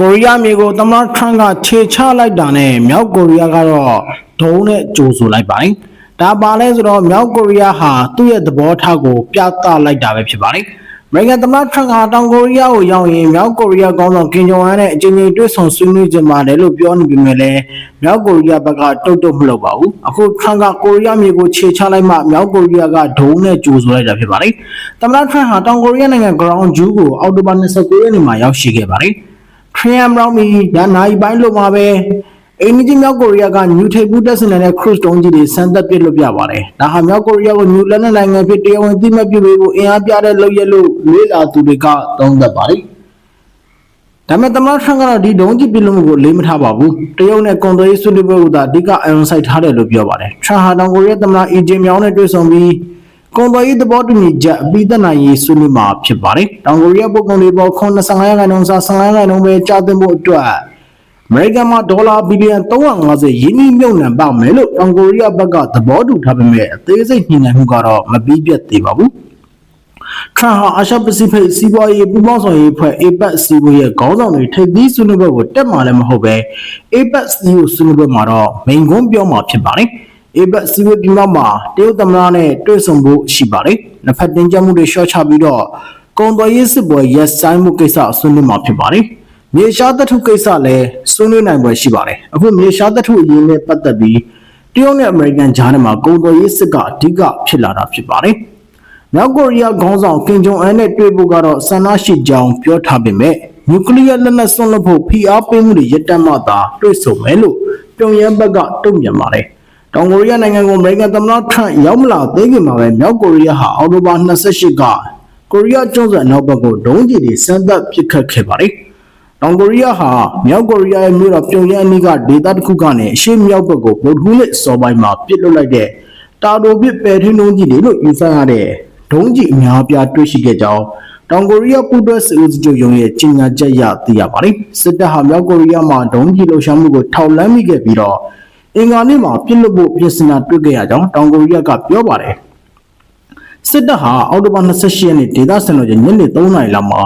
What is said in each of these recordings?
ကိုရီးယားမျိုးကိုသမ္မတထရန့်ကခြေချလိုက်တာနဲ့မြောက်ကိုရီးယားကတော့ဒုံးနဲ့ကြိုဆိုလိုက်ပါတယ်။ဒါပါလဲဆိုတော့မြောက်ကိုရီးယားဟာသူ့ရဲ့သဘောထားကိုပြသလိုက်တာပဲဖြစ်ပါတယ်။အမေရိကန်သမ္မတထရန့်ကတောင်ကိုရီးယားကိုရောက်ရင်မြောက်ကိုရီးယားကောင်းဆောင်ကင်ဂျုံအန်နဲ့အကြိမ်ကြိမ်တွေ့ဆုံဆွေးနွေးကြမှာတယ်လို့ပြောနေပေမဲ့လည်းမြောက်ကိုရီးယားဘက်ကတုတ်တုတ်မလုပ်ပါဘူး။အခုထရန့်ကကိုရီးယားမျိုးကိုခြေချလိုက်မှမြောက်ကိုရီးယားကဒုံးနဲ့ကြိုဆိုလိုက်တာဖြစ်ပါတယ်။သမ္မတထရန့်ဟာတောင်ကိုရီးယားနိုင်ငံ ground ဂျူးကိုအောက်တိုဘာ29ရက်နေ့မှာရောက်ရှိခဲ့ပါတယ်။ ခရီးယန်ရောင်းမီဒါနိုင်ပိုင်းလို့မှာပဲအိန္ဒိယမြောက်ကိုရီးယားကညူထေပူတက်စင်တဲ့ခရုစ်တုံးကြီးတွေစမ်းသပ်ပစ်လို့ပြပါတယ်။ဒါဟာမြောက်ကိုရီးယားကိုညူလက်နက်နိုင်ငံဖြစ်တရားဝင်သိမှတ်ပြုပေးဖို့အင်အားပြတဲ့လုပ်ရက်လို့လေးလာသူတွေကသုံးသပ်ပါတယ်။ဒါပေမဲ့သမ္မတထရန့်ကတော့ဒီဒုံးကြီးပြစ်လို့မှုကိုလေးမထားပါဘူး။တရုတ်နဲ့ကွန်တိုရေးဆွေးနွေးပွဲကသာအဓိကအယုံဆိုင်ထားတယ်လို့ပြောပါတယ်။ထရန့်ဟာတောင်ကိုရီးယားသမ္မတအီဂျင်မြောင်းနဲ့တွေ့ဆုံပြီး ကွန်တိုရေးသဘောတူညီချက်အပြီးသက်နိုင်ရေးဆွေးနွေးမှာဖြစ်ပါတယ်။တောင်ကိုရီးယားပုဂ္ဂိုလ်တွေပေါ်ခွန်25ရာခိုင်နှုန်းစား15ရာခိုင်နှုန်းပဲကြားသိဖို့အတွက်အမေရိကန်မှာဒေါ်လာဘီလီယံ350ရင်းနှီးမြှုပ်နှံပါမယ်လို့တောင်ကိုရီးယားဘက်ကသဘောတူထားပေမဲ့အသေးစိတ်ညှိနှိုင်းမှုကတော့မပြီးပြတ်သေးပါဘူး။ထရန့်ဟာအာရှပစိဖိတ်စီးပွားရေးပူးပေါင်းဆောင်ရေးဖွဲ့ APEC စီးပွားရေးခေါင်းဆောင်တွေထိပ်သီးဆွေးနွေးပွဲကိုတက်မှာလည်းမဟုတ်ပဲ APEC စီးပွားဆွေးနွေးပွဲမှာတော့မိန်ကွန်းပြောမှာဖြစ်ပါတယ်။ APEC စီးပွားပြည်မှာတရုတ်သမ္မတနဲ့တွေ့ဆုံဖို့ရှိပါတယ်။နှစ်ဖက်တင်ကြမှုတွေရှော့ချပြီးတော့ကုန်သွယ်ရေးစစ်ပွဲရက်ဆိုင်မှုကိစ္စဆွေးနွေးမှာဖြစ်ပါတယ်။မြေရှားသတ္ထုကိစ္စလည်းဆွေးနွေးနိုင်ပွဲရှိပါတယ်။အခုမြေရှားသတ္ထုအရေးနဲ့ပတ်သက်ပြီးတရုတ်နဲ့အမေရိကန်ကြားထဲမှာကုန်သွယ်ရေးစစ်ကအဓိကဖြစ်လာတာဖြစ်ပါတယ်။မြောက်ကိုရီးယားခေါင်းဆောင်ကင်ဂျုံအန်နဲ့တွေ့ဖို့ကတော့ဆန္ဒရှိကြောင်းပြောထားပေမဲ့နျူကလ িয়ার လက်နက်ဆွန့်လွတ်ဖို့ဖိအားပေးမှုတွေရပ်တန့်မှသာတွေ့ဆုံမယ်လို့ပြုံရန်ဘက်ကတုံ့ပြန်ပါတယ်။ တောင်ကိုရီးယားနိုင်ငံကိုအမေရိကန်သမ္မတထရန့်ရောက်မလာသေးခင်မှာပဲမြောက်ကိုရီးယားဟာအော်တိုဘာ28ကကိုရီးယားကျွန်းဆွယ်အနောက်ဘက်ကိုဒုံးကျည်တွေစမ်းသပ်ပစ်ခတ်ခဲ့ပါတယ်။တောင်ကိုရီးယားဟာမြောက်ကိုရီးယားရဲ့မြို့တော်ပြုံယမ်းအနီးကဒေသတစ်ခုကနေအရှေ့မြောက်ဘက်ကိုဗုဒ္ဓဟူးနေ့စောပိုင်းမှာပစ်လွတ်လိုက်တဲ့တာတိုပစ်ပယ်ထင်းလုံးကြီးတွေလို့ယူဆရတဲ့ဒုံးကြီးအများအပြားတွေ့ရှိခဲ့ကြောင်းတောင်ကိုရီးယားပူးတွဲစစ်ဦးစီးချုပ်ရုံးရဲ့ကြေညာချက်အရသိရပါတယ်။စစ်တပ်ဟာမြောက်ကိုရီးယားမှာဒုံးကြီးလှုပ်ရှားမှုကိုထောက်လှမ်းမိခဲ့ပြီးတော့ အင်္ဂါနေ့မှာပြစ်လွတ်ဖို့ပြင်ဆင်တာတွေ့ခဲ့ရကြောင်းတောင်ကိုရီးယားကပြောပါတယ်။စစ်တပ်ဟာအောက်တိုဘာ28ရက်နေ့ဒေသစံတော်ချိန်ညနေ3နာရီလောက်မှာ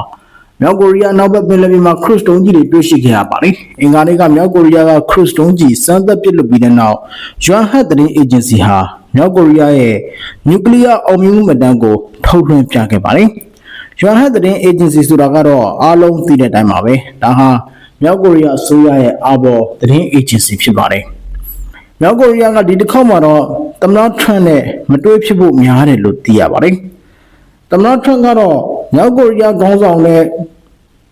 မြောက်ကိုရီးယားနောက်ဘက်ပင်လယ်ပြင်မှာခရုစ်တုံးကြီးတွေတွေ့ရှိခဲ့ရပါတယ်။အင်္ဂါနေ့ကမြောက်ကိုရီးယားကခရုစ်တုံးကြီးစမ်းသပ်ပစ်လွှတ်ပြီးတဲ့နောက်ယွမ်ဟတ်သတင်းအေဂျင်စီဟာမြောက်ကိုရီးယားရဲ့နျူကလ িয়ার အောင်မြင်မှုမှတ်တမ်းကိုထုတ်လွှင့်ပြခဲ့ပါတယ်။ယွမ်ဟတ်သတင်းအေဂျင်စီဆိုတာကတော့အားလုံးသိတဲ့အတိုင်းပါပဲ။ဒါဟာမြောက်ကိုရီးယားအစိုးရရဲ့အာဘော်သတင်းအေဂျင်စီဖြစ်ပါတယ်။ မြောက်ကိုရီးယားကဒီတစ်ခေါက်မှာတော့သမ္မတထရန့်နဲ့မတွေ့ဖြစ်ဖို့များတယ်လို့သိရပါတယ်။သမ္မတထရန့်ကတော့မြောက်ကိုရီးယားခေါင်းဆောင်နဲ့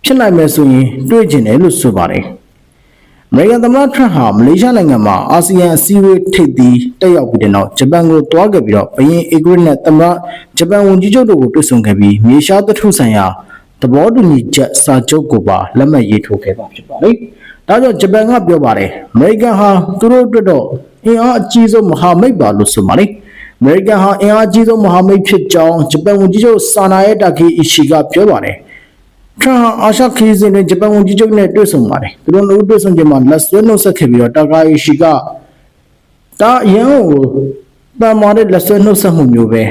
ဖြစ်နိုင်မယ်ဆိုရင်တွေ့ကျင်တယ်လို့ဆိုပါတယ်။အမေရိကန်သမ္မတထရန့်ဟာမလေးရှားနိုင်ငံမှာအာဆီယံအစည်းအဝေးထိပ်သီးတက်ရောက်ပြီးတဲ့နောက်ဂျပန်ကိုတွားခဲ့ပြီးတော့ဘရင်အေဂရစ်နဲ့သမ္မတဂျပန်ဝန်ကြီးချုပ်တို့ကိုတွေ့ဆုံခဲ့ပြီးမြေရှားသတ္ထုဆိုင်ရာသဘောတူညီချက်စာချုပ်ကိုပါလက်မှတ်ရေးထိုးခဲ့တာဖြစ်ပါတယ်။ ဒါကြောင့်ဂျပန်ကပြောပါတယ်အမေရိကန်ဟာသူတို့အတွက်တော့အင်အားအကြီးဆုံးမဟာမိတ်ပါလို့ဆိုပါတယ်အမေရိကန်ဟာအင်အားအကြီးဆုံးမဟာမိတ်ဖြစ်ကြောင်းဂျပန်ဝန်ကြီးချုပ်ဆာနာယက်တာကေအီရှီကပြောပါတယ်ထရန့်ဟာအာရှခရီးစဉ်တွင်ဂျပန်ဝန်ကြီးချုပ်နဲ့တွေ့ဆုံပါတယ်သူတို့နှစ်ဦးတွေ့ဆုံချိန်မှာလက်ဆွဲနှုတ်ဆက်ခဲ့ပြီးတော့တာကာအီရှီကဒါအရန်ကိုတန်မာတဲ့လက်ဆွဲနှုတ်ဆက်မှုမျိုးပဲ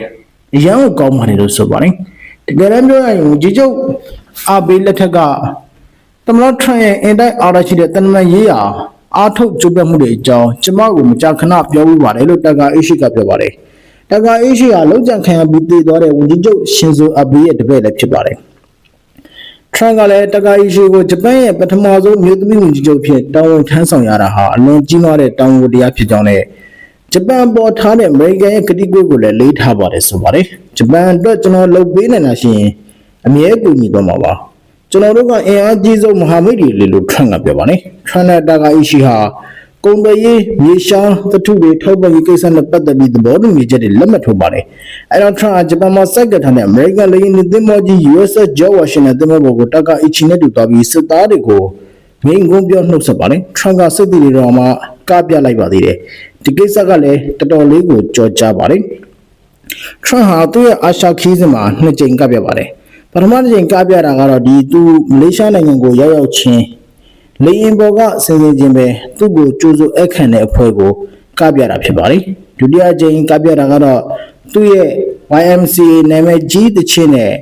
အရန်ကိုကောင်းပါတယ်လို့ဆိုပါတယ်တကယ်တမ်းပြောရရင်ဝန်ကြီးချုပ်အာဘေးလက်ထက်က သမ္မတထရန့်ရဲ့အင်တိုက်အားရရှိတဲ့တန်တမန်ရေးရာအားထုတ်ကြိုးပမ်းမှုတွေအကြောင်းကျမကိုမကြာခဏပြောပြပါတယ်လို့တာကာအီရှီကပြောပါတယ်တာကာအီရှီဟာလုံခြံခံရပြီးတည်သွားတဲ့ဝန်ကြီးချုပ်ရှင်ဇိုအဘေးရဲ့တပည့်လည်းဖြစ်ပါတယ်ထရန့်ကလည်းတကာအီရှီကိုဂျပန်ရဲ့ပထမဆုံးမြို့သမီးဝန်ကြီးချုပ်ဖြစ်တာဝန်ထမ်းဆောင်ရတာဟာအလွန်ကြီးမားတဲ့တာဝန်တရားဖြစ်ကြောင်းနဲ့ဂျပန်ပေါ်ထားတဲ့အမေရိကန်ရဲ့ကတိကဝတ်ကိုလည်းလေးထားပါတယ်ဆိုပါတယ်ဂျပန်အတွက်ကျွန်တော်လုပ်ပေးနိုင်တာရှိရင်အမြဲကူညီသွားမှာပါ ကျွန်တော်တို့ကအင်အားကြီးဆုံးမဟာမိတ်တွေလေလို့ထရန့်ကပြောပါတယ်ထရန့်နဲ့တာကာအီရှီဟာကုန်သွယ်ရေးမြေရှားသတ္ထုတွေထောက်ပံ့ရေးကိစ္စနဲ့ပတ်သက်ပြီးသဘောတူညီချက်တွေလက်မှတ်ထိုးပါတယ်။အဲတော့ထရန့်ကဂျပန်မှာစိုက်ကထားတဲ့အမေရိကန်လေယာဉ်သင်္ဘောကြီး USS George Washington သင်္ဘောပေါ်ကိုတာကာအီချီနဲ့တူသွားပြီးစစ်သားတွေကိုငိန်ကုန်းပြောနှုတ်ဆက်ပါတယ်။ထရန့်ကစစ်သည်တွေတော်မှာကပြလိုက်ပါသေးတယ်။ဒီကိစ္စကလည်းတော်တော်လေးကိုကြော်ကြားပါတယ်။ထရန့်ဟာသူ့ရဲ့အာရှခီးစဉ်မှာနှစ်ကြိမ်ကပ်ပြပါတယ်ပ ထမတစ်ကြိမ်ကပ်ပြတာကတော့ဒီသူမလေးရှားနိုင်ငံကိုရောက်ရောက်ချင်းလေရင်ပေါ်ကဆင်ဆင်ချင်းပဲသူ့ကိုကြိုးစိုးအခန့်တဲ့အဖွဲ့ကိုကပ်ပြတာဖြစ်ပါတယ်ဒုတိယကြိမ်ကပ်ပြတာကတော့သူ့ရဲ့ YMCA နာမည်ကြီးတဲ့ချင်းနဲ့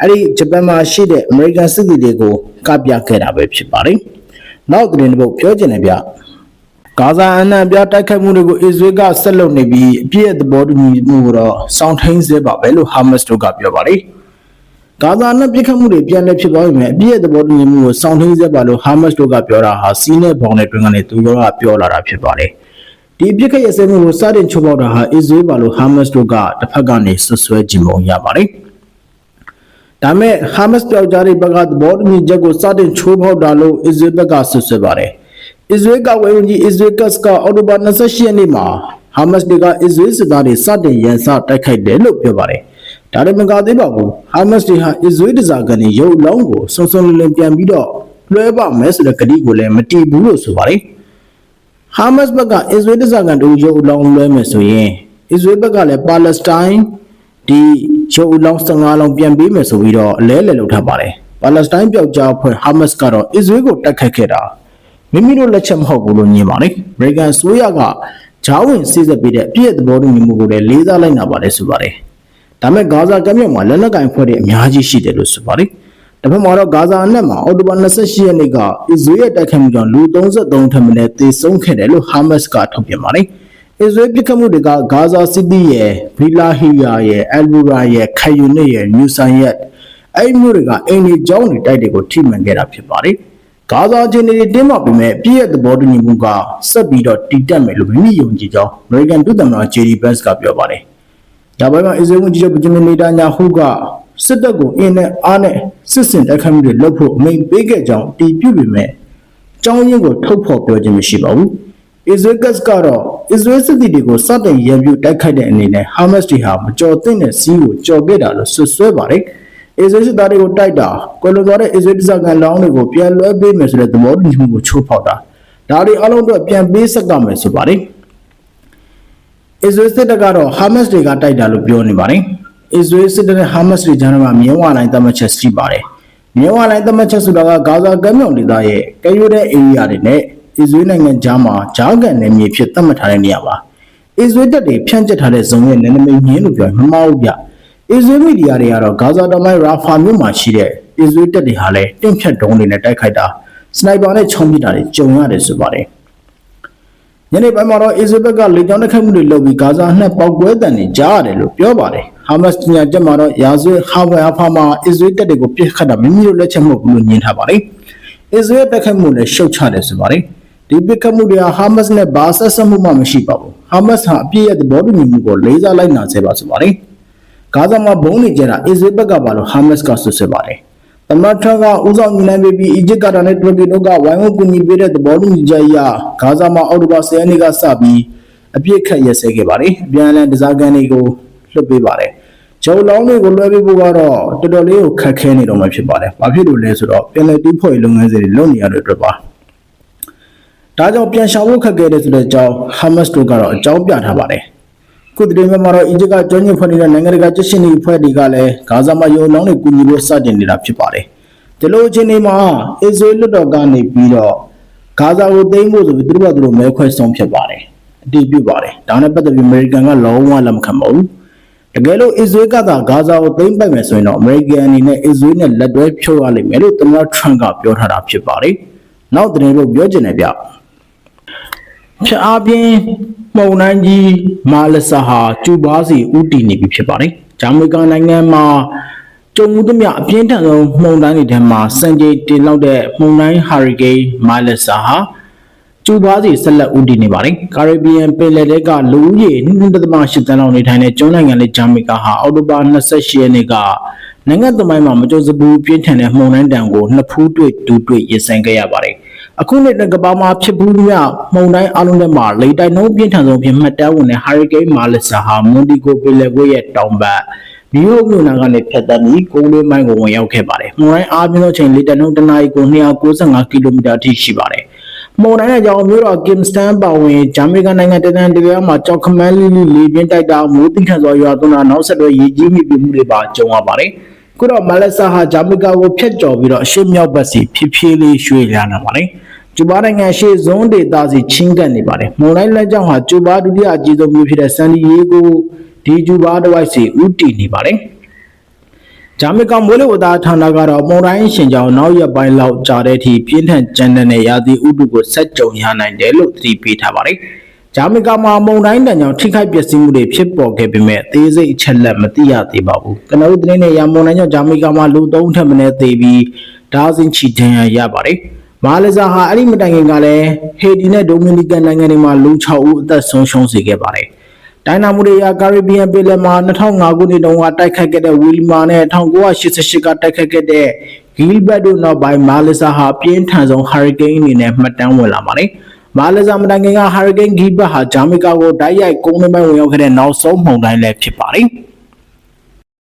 အဲ့ဒီဂျပန်မှာရှိတဲ့အမေရိကန်စစ်သည်တွေကိုကပြခဲ့တာပဲဖြစ်ပါတယ်။နောက်သတင်းတစ်ပုဒ်ပြောချင်တယ်ဗျ။ဂါဇာအနှံ့ပြတိုက်ခိုက်မှုတွေကိုအစ္စရေးကဆက်လုပ်နေပြီးအပြည့်အသဘောတူညီမှုကိုတော့စောင့်ထိန်စေပါပဲလို့ဟာမတ်စ်တို့ကပြောပါတယ်။ ဂါဇာနဲ့ပြစ်ခတ်မှုတွေပြန်လည်ဖြစ်သွားပြီမဲ့အပြည့်အသဘောတူညီမှုကိုစောင့်ထိန်စေပါလို့ဟာမတ်စ်တို့ကပြောတာဟာစီးနဲ့ဘောင်နဲ့တွင်ကနေသူတို့ကပြောလာတာဖြစ်ပါတယ်။ဒီပြစ်ခတ်ရစဲမှုကိုစတင်ချိုးပေါက်တာဟာအစ္စရေးပါလို့ဟာမတ်စ်တို့ကတစ်ဖက်ကနေဆွဆွဲကြည့်ပုံရပါတယ်။ဒါမဲ့ဟာမတ်စ်ပြောက်ကြားတဲ့ဘက်ကသဘောတူညီချက်ကိုစတင်ချိုးဖောက်တာလို့အစ္စရေးဘက်ကဆွဆွဲပါတယ်။အစ္စရေးကဝယ်ဝင်ကြီးအစ္စရေးကတ်စကအော်တိုဘာ28ရက်နေ့မှာဟာမတ်စ်တွေက အစ္စရေးစစ်သားတွေစတင်ရန်စတိုက်ခိုက်တယ်လို့ပြောပါတယ်။ ဒါလည်းမကသေးပါဘူး။ဟာမတ်စ်တွေဟာအစ္စရေးတစားကနေရုပ်အလောင်းကိုစုံစုံလင်လင်ပြန်ပြီးတော့လွှဲပါမယ်ဆိုတဲ့ကတိကိုလည်းမတီးဘူးလို့ဆိုပါတယ်။ဟာမတ်စ်ဘက်ကအစ္စရေးတစားကန်တို့ရုပ်အလောင်းလွှဲမယ်ဆိုရင်အစ္စရေးဘက်ကလည်းပါလက်စတိုင်းဒီရုပ်အလောင်း15လောင်းပြန်ပေးမယ်ဆိုပြီးတော့အလဲလဲလုပ်ထားပါတယ်။ပါလက်စတိုင်းပျောက်ကြားအဖွဲ့ဟာမတ်စ်ကတော့အစ္စရေးကိုတိုက်ခတ်ခဲ့တာမိမိတို့လက်ချက်မဟုတ်ဘူးလို့ညင်ပါတယ်။အမေရိကန်ဆိုရကဂျားဝင်စိစက်ပေးတဲ့အပြည့်သဘောတူညီမှုကိုလည်းလေးစားလိုက်နာပါတယ်ဆိုပါတယ်။ ဒါမဲ့ဂါဇာကမ်းမြောင်မှာလက်နက်ကင်ဖွဲ့တွေအများကြီးရှိတယ်လို့ဆိုပါတယ်။တစ်ဖက်မှာတော့ဂါဇာအနက်မှာအော်တိုဘာ28ရက်နေ့ကအစ္စရေးရဲ့တိုက်ခိုက်မှုကြောင့်လူ33ထက်မနည်းသေဆုံးခဲ့တယ်လို့ဟာမတ်စ်ကထုတ်ပြန်ပါတယ်။အစ္စရေးပစ်ခတ်မှုတွေကဂါဇာစီးတီးရဲ့ဘီလာဟီယာရဲ့အယ်ဘူရာရဲ့ခိုင်ယူနစ်ရဲ့နျူဆန်ရဲ့အဲ့ဒီမျိုးတွေကအိမ်ကြီးကျောင်းတွေတိုက်တွေကိုထိမှန်ခဲ့တာဖြစ်ပါတယ်။ဂါဇာချင်းတွေတင်းမာပြီးမဲ့ပြည့်ရဲ့သဘောတူညီမှုကဆက်ပြီးတော့တည်တက်မယ်လို့မိမိယုံကြည်ကြောင်း American ဒုသမ္မတ JD Vance ကပြောပါတယ်။ ဒါပေမဲ့အစ္စရေးဝန်ကြီးချုပ်ဗဂျမင်နေတန်ညာဟုကစစ်တပ်ကိုအင်းနဲ့အားနဲ့စစ်စင်တိုက်ခိုက်မှုတွေလုပ်ဖို့အမိန့်ပေးခဲ့ကြောင်းတည်ပြုပေမဲ့ကြောင်းရင်းကိုထုတ်ဖော်ပြောခြင်းမရှိပါဘူး။ Israel Gas ကတော့ Israel စစ်သည်တွေကိုစတင်ရန်ပြုတိုက်ခိုက်တဲ့အနေနဲ့ Hamas တွေဟာမကြော်သင့်တဲ့စီးကိုကြော်ခဲ့တာလို့ဆွဆွဲပါတယ်။ Israel စစ်သားတွေကိုတိုက်တာကွယ်လွန်သွားတဲ့ Israel စကန်လောင်းတွေကိုပြန်လွှဲပေးမယ်ဆိုတဲ့သဘောတူညီမှုကိုချိုးဖောက်တာဒါတွေအလုံးတော့ပြန်ပေးဆက်ကမယ်ဆိုပါတယ်။ Israel စစ်တပ်ကတော့ Hamas တွေကတိုက်တာလို့ပြောနေပါတယ်။ Israel စစ်တပ်နဲ့ Hamas တွေကြားမှာမြင်းဝလိုင်းတတ်မှတ်ချက်ရှိပါတယ်။မြင်းဝလိုင်းတတ်မှတ်ချက်ဆိုတာကဂါဇာကမ်းမြောင်ဒေသရဲ့ကဲရိုးတဲ့ area တွေနဲ့ Israel နိုင်ငံကြားမှာဂျားကန်နယ်မြေဖြစ်သတ်မှတ်ထားတဲ့နေရာပါ။ Israel တပ်တွေဖြန့်ကျက်ထားတဲ့ဇုံရဲ့နယ်နိမိတ်မြင်းလို့ပြောရင်မမှားဘူးဗျ။ Israel မီဒီယာတွေကတော့ဂါဇာတောင်ပိုင်းရာဖာမြို့မှာရှိတဲ့ Israel တပ်တွေဟာလည်းတင့်ဖြတ်ဒုံးတွေနဲ့တိုက်ခိုက်တာစနိုက်ပါနဲ့ချောင်းပစ်တာတွေကြုံရတယ်ဆိုပါတယ်။ ညနေပိုင်းမှာတော့အစ္စရေးဘက်ကလေကြောင်းတိုက်ခိုက်မှုတွေလုပ်ပြီးဂါဇာနှက်ပောက်ကွဲတံတွေကြားရတယ်လို့ပြောပါတယ်။ဟာမတ်စ်ညချက်မှာတော့ယာဇွေဟာဝဲအဖာမှာအစ္စရေးတပ်တွေကိုပြစ်ခတ်တာမိမိတို့လက်ချက်မဟုတ်ဘူးလို့ညင်ထားပါတယ်။အစ္စရေးတိုက်ခိုက်မှုလည်းရှုတ်ချတယ်ဆိုပါတယ်။ဒီပြစ်ခတ်မှုတွေဟာဟာမတ်စ်နဲ့ဘာဆက်ဆက်မှုမှမရှိပါဘူး။ဟာမတ်စ်ဟာအပြည့်ရဲ့သဘောတူညီမှုကိုလေးစားလိုက်နာစေပါဆိုပါတယ်။ဂါဇာမှာဘုံနေကြတာအစ္စရေးဘက်ကပါလို့ဟာမတ်စ်ကဆွဆွဲပါတယ်။ သမ္မတထရန့်ကဦးဆောင်ညီနိုင်ပြီးအီဂျစ်ကတာနဲ့တူရကီတို့ကဝိုင်းဝန်းကူညီပေးတဲ့သဘောတူညီချက်အရဂါဇာမှာအောက်တိုဘာ10ရက်နေ့ကစပြီးအပြစ်ခတ်ရက်စဲခဲ့ပါတယ်။အပြန်အလှန်ဒဇာကန်တွေကိုလွှတ်ပေးပါတယ်။ဂျော်လောင်းတွေကိုလွှဲပေးဖို့ကတော့တော်တော်လေးကိုခက်ခဲနေတော့မှဖြစ်ပါတယ်။ဘာဖြစ်လို့လဲဆိုတော့ပြန်လည်တူးဖော်ရေးလုပ်ငန်းစဉ်တွေလုပ်နေရတဲ့အတွက်ပါ။ဒါကြောင့်ပြန်ရှာဖို့ခက်ခဲတဲ့ဆိုတဲ့အကြောင်းဟာမတ်စ်တို့ကတော့အကြောင်းပြထားပါတယ်။ ခုတည်းမှာတော့အီဂျစ်ကကျွမ်းကျင်ဖွဲ့နေတဲ့နိုင်ငံတကာကျစ်ရှင်တွေဖွဲ့တွေကလည်းဂါဇာမှာရုံလောင်းတွေကူညီဖို့စတင်နေတာဖြစ်ပါတယ်။ဒီလိုအချိန်ဒီမှာအစ္စရေးလွတ်တော်ကနေပြီးတော့ဂါဇာကိုသိမ်းဖို့ဆိုပြီးသူတို့ကသူတို့မဲခွဲဆုံးဖြတ်ပါတယ်။အတည်ပြုပါတယ်။ဒါနဲ့ပတ်သက်ပြီးအမေရိကန်ကလုံးဝလက်မခံပါဘူး။တကယ်လို့အစ္စရေးကသာဂါဇာကိုသိမ်းပိုက်မယ်ဆိုရင်တော့အမေရိကန်အနေနဲ့အစ္စရေးနဲ့လက်တွဲဖြုတ်ရလိမ့်မယ်လို့သမ္မတထရန့်ကပြောထားတာဖြစ်ပါတယ်။နောက်တင်လို့ပြောချင်တယ်ဗျ။ ဖြတ်အားပြင်းမှုန်တိုင်းကြီးမာလဆာဟာကျူပါစီဥတီနေပြီဖြစ်ပါတယ်။ဂျာမနီနိုင်ငံမှာကြုံမှုသမျှအပြင်းထန်ဆုံးမှုန်တိုင်းတွေထဲမှာစံကြေတင်လောက်တဲ့မှုန်တိုင်းဟာရီကိန်းမာလဆာဟာကျူပါစီဆက်လက်ဥတီနေပါတယ်။ကာရစ်ဘီယံပင်လယ်ထဲကလူဦးရေ2.8တန်းလောက်နေထိုင်တဲ့ကျွန်းနိုင်ငံလေးဂျာမနီကဟာအော်တိုဘာ28ရက်နေ့ကနိုင်ငံသမိုင်းမှာမကြုံစဘူးပြင်းထန်တဲ့မှုန်တိုင်းတံကိုနှစ်ဖူးတွေ့တူးတွေ့ရင်ဆိုင်ခဲ့ရပါတယ်။ အခုနှစ်ကဘာမှာဖြစ်ဘူးမြမှုန်တိုင်းအလုံးထဲမှာလေတိုက်နှုန်းပြင်းထန်ဆုံးဖြစ်မှတ်တမ်းဝင်တဲ့ဟာရီကိန်းမာလဆာဟာမွန်တီကိုပင်လယ်ကွေ့ရဲ့တောင်ဘက်မီယိုမြို့နာကနေဖြတ်တန်းပြီးကုန်းလေးမိုင်းကိုဝင်ရောက်ခဲ့ပါတယ်။မှုန်တိုင်းအားပြင်းသောချိန်လေတိုက်နှုန်းတနာရီကို295ကီလိုမီတာအထိရှိပါတယ်။မော်တိုင်းအကြောင်းမျိုးတော့ကင်စတန်ပါဝင်ဂျာမနီနိုင်ငံတန်တန်တရားမှာကြောက်ခမန်းလီလီလေပြင်းတိုက်တာမိုးတိခတ်စွာရွာသွန်းတာနောက်ဆက်တွဲရေကြီးမိပြမှုတွေပါကြုံရပါတယ်။ခုတော့မလက်ဆာဟာဂျာမနီကိုဖျက်ကျော်ပြီးတော့အရှေ့မြောက်ဘက်စီဖြည်းဖြည်းလေးရွှေ့လာနေပါတယ်။ ကျူဘာနိုင်ငံရှေ့ဇွန်ဒေသစီချင်းကပ်နေပါတယ်။မွန်တိုင်းလက်ကြောင့်ဟာကျူဘာဒုတိယအကြီးဆုံးမြို့ဖြစ်တဲ့ဆန်ဒီယေဂိုဒီကျူဘာတစ်ဝိုက်စီဥတီနေပါတယ်။ဂျာမကာမိုးလေဝသဌာနကတော့မုန်တိုင်းရှင်ကြောင့်နောက်ရက်ပိုင်းလောက်ကြာတဲ့အထိပြင်းထန်ကြမ်းတမ်းတဲ့ရာသီဥတုကိုဆက်ကြုံရနိုင်တယ်လို့သတိပေးထားပါတယ်။ဂျာမကာမှာမုန်တိုင်းတန်ကြောင့်ထိခိုက်ပျက်စီးမှုတွေဖြစ်ပေါ်ခဲ့ပေမဲ့အသေးစိတ်အချက်လက်မသိရသေးပါဘူး။ကျွန်တော်တို့သတင်းနဲ့ရမုန်တိုင်းကြောင့်ဂျာမကာမှာလူ၃ထက်မနည်းသေပြီးဒါဇင်ချီဒဏ်ရာရပါတယ်။ မာလာဇာဟာအဲ့ဒီမတိုင်ခင်ကလည်းဟေတီနဲ့ဒိုမီနီကန်နိုင်ငံတွေမှာလူ6ဦးအသက်ဆုံးရှုံးစေခဲ့ပါတယ်။တိုင်းနာမူရီယာကာရစ်ဘီယံပင်လယ်မှာ2005ခုနှစ်တုန်းကတိုက်ခတ်ခဲ့တဲ့ဝီလီမာနဲ့1988ကတိုက်ခတ်ခဲ့တဲ့ဂီလ်ဘတ်တို့နောက်ပိုင်းမာလီဆာဟာပြင်းထန်ဆုံးဟာရီကိန်းအနေနဲ့မှတ်တမ်းဝင်လာပါတယ်။မာလီဆာမတိုင်ခင်ကဟာရီကိန်းဂီလ်ဘတ်ဟာဂျာမီကာကိုတိုက်ရိုက်ကုန်းနှပိုင်းဝင်ရောက်ခဲ့တဲ့နောက်ဆုံးမှုန်တိုင်းလည်းဖြစ်ပါတယ်။